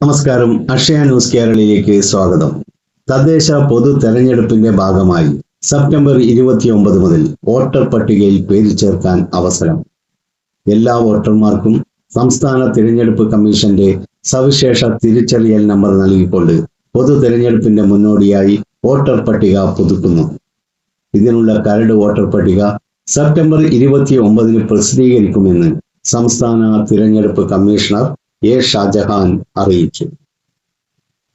നമസ്കാരം. അക്ഷയ ന്യൂസ് കേരളയിലേക്ക് സ്വാഗതം. തദ്ദേശ പൊതു തെരഞ്ഞെടുപ്പിന്റെ ഭാഗമായി സെപ്റ്റംബർ ഇരുപത്തിയൊമ്പത് മുതൽ വോട്ടർ പട്ടികയിൽ പേര് ചേർക്കാൻ അവസരം. എല്ലാ വോട്ടർമാർക്കും സംസ്ഥാന തിരഞ്ഞെടുപ്പ് കമ്മീഷന്റെ സവിശേഷ തിരിച്ചറിയൽ നമ്പർ നൽകിക്കൊണ്ട് പൊതു തെരഞ്ഞെടുപ്പിന്റെ മുന്നോടിയായി വോട്ടർ പട്ടിക പുതുക്കുന്നു. ഇതിനുള്ള കരട് വോട്ടർ പട്ടിക സെപ്റ്റംബർ ഇരുപത്തി ഒമ്പതിന് പ്രസിദ്ധീകരിക്കുമെന്ന് സംസ്ഥാന തിരഞ്ഞെടുപ്പ് കമ്മീഷണർ എ ഷാജഹാൻ അറിയിച്ചു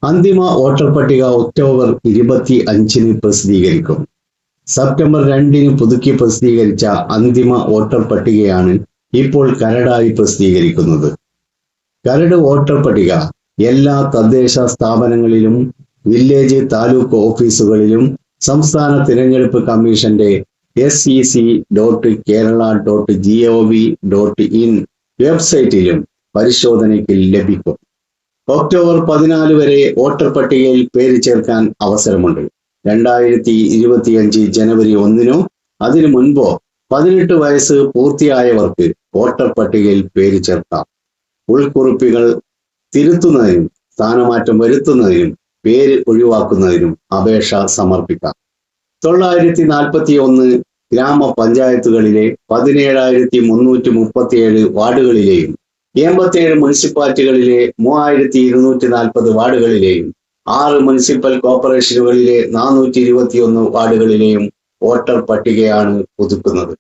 അന്തിമ വോട്ടർ പട്ടിക ഒക്ടോബർ ഇരുപത്തി അഞ്ചിന് പ്രസിദ്ധീകരിക്കും. സെപ്റ്റംബർ രണ്ടിന് പുതുക്കി പ്രസിദ്ധീകരിച്ച അന്തിമ വോട്ടർ പട്ടികയാണ് ഇപ്പോൾ കരടായി പ്രസിദ്ധീകരിക്കുന്നത്. കരട് വോട്ടർ പട്ടിക എല്ലാ തദ്ദേശ സ്ഥാപനങ്ങളിലും വില്ലേജ് താലൂക്ക് ഓഫീസുകളിലും സംസ്ഥാന തിരഞ്ഞെടുപ്പ് കമ്മീഷന്റെ S E C dot Kerala dot G O V dot in വെബ്സൈറ്റിലും പരിശോധനയ്ക്ക് ലഭിക്കും. ഒക്ടോബർ പതിനാല് വരെ വോട്ടർ പട്ടികയിൽ പേര് ചേർക്കാൻ അവസരമുണ്ട്. രണ്ടായിരത്തി ഇരുപത്തിയഞ്ച് ജനുവരി ഒന്നിനോ അതിനു മുൻപോ പതിനെട്ട് വയസ്സ് പൂർത്തിയായവർക്ക് വോട്ടർ പട്ടികയിൽ പേര് ചേർക്കാം. ഉൾക്കുറിപ്പുകൾ തിരുത്തുന്നതിനും സ്ഥാനമാറ്റം വരുത്തുന്നതിനും പേര് ഒഴിവാക്കുന്നതിനും അപേക്ഷ സമർപ്പിക്കാം. തൊള്ളായിരത്തി നാൽപ്പത്തി ഒന്ന് ഗ്രാമപഞ്ചായത്തുകളിലെ പതിനേഴായിരത്തി മുന്നൂറ്റി മുപ്പത്തിയേഴ് വാർഡുകളിലെയും എൺപത്തിയേഴ് മുനിസിപ്പാലിറ്റികളിലെ മൂവായിരത്തി ഇരുന്നൂറ്റി നാൽപ്പത് വാർഡുകളിലെയും ആറ് മുനിസിപ്പൽ കോർപ്പറേഷനുകളിലെ നാനൂറ്റി ഇരുപത്തിയൊന്ന് വാർഡുകളിലെയും വോട്ടർ പട്ടികയാണ് പുതുക്കുന്നത്.